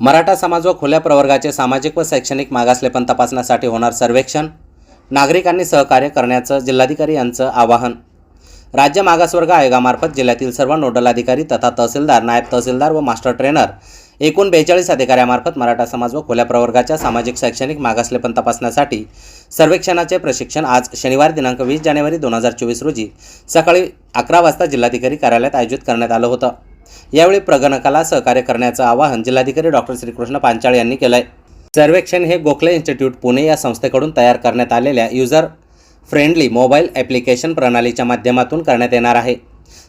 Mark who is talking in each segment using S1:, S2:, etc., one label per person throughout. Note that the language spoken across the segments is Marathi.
S1: मराठा समाज व खुल्या प्रवर्गाचे सामाजिक व शैक्षणिक मागासलेपण तपासण्यासाठी होणार सर्वेक्षण. नागरिकांनी सहकार्य करण्याचं जिल्हाधिकारी यांचं आवाहन. राज्य मागासवर्ग आयोगामार्फत जिल्ह्यातील सर्व नोडल अधिकारी तथा तहसीलदार नायब तहसीलदार व मास्टर ट्रेनर एकूण बेचाळीस अधिकाऱ्यामार्फत मराठा समाज व खुल्या प्रवर्गाच्या सामाजिक शैक्षणिक मागासलेपण तपासण्यासाठी सर्वेक्षणाचे प्रशिक्षण आज शनिवार दिनांक वीस जानेवारी दोन हजार चोवीस रोजी सकाळी अकरा वाजता जिल्हाधिकारी कार्यालयात आयोजित करण्यात आलं होतं. यावेळी प्रगणकाला सहकार्य करण्याचं आवाहन जिल्हाधिकारी डॉक्टर श्रीकृष्ण पांचाळ यांनी केलं आहे सर्वेक्षण हे गोखले इन्स्टिट्यूट पुणे या संस्थेकडून तयार करण्यात आलेल्या युजर फ्रेंडली मोबाईल ॲप्लिकेशन प्रणालीच्या माध्यमातून करण्यात येणार आहे.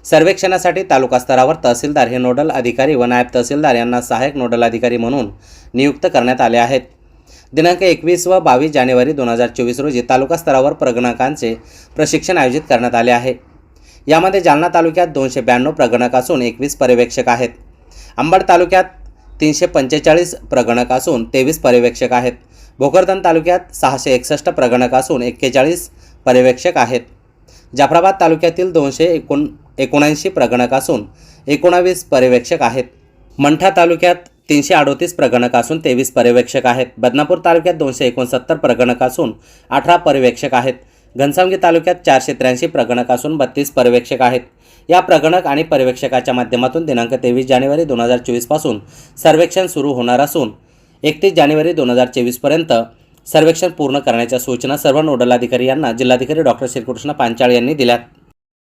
S1: सर्वेक्षणासाठी तालुका स्तरावर तहसीलदार हे नोडल अधिकारी व नायब तहसीलदार यांना सहाय्यक नोडल अधिकारी म्हणून नियुक्त करण्यात आले आहेत. दिनांक एकवीस व बावीस जानेवारी दोन हजार चोवीस रोजी तालुका स्तरावर प्रगणकांचे प्रशिक्षण आयोजित करण्यात आले आहे. यामध्ये जालना तालुक्यात दोनशे ब्याण्णव प्रगणक असून एकवीस पर्यवेक्षक आहेत. अंबड तालुक्यात तीनशे पंचेचाळीस प्रगणक असून तेवीस पर्यवेक्षक आहेत. भोकरदन तालुक्यात सहाशे एकसष्ट प्रगणक असून एक्केचाळीस पर्यवेक्षक आहेत. जाफराबाद तालुक्यातील दोनशे एकोण एकोणऐंशी प्रगणक असून एकोणावीस पर्यवेक्षक आहेत. मंठा तालुक्यात तीनशे अडोतीस प्रगणक असून तेवीस पर्यवेक्षक आहेत. बदनापूर तालुक्यात दोनशे एकोणसत्तर प्रगणक असून अठरा पर्यवेक्षक आहेत. घनसावंगी तालुक्यात चारशे त्र्याऐंशी प्रगणक असून बत्तीस पर्यवेक्षक आहेत. या प्रगणक आणि पर्यवेक्षकाच्या माध्यमातून दिनांक तेवीस जानेवारी दोन हजार चोवीसपासून सर्वेक्षण सुरू होणार असून एकतीस जानेवारी दोन हजार चोवीसपर्यंत सर्वेक्षण पूर्ण करण्याच्या सूचना सर्व नोडल अधिकारी यांना जिल्हाधिकारी डॉक्टर श्रीकृष्ण पांचाळ यांनी दिल्यात.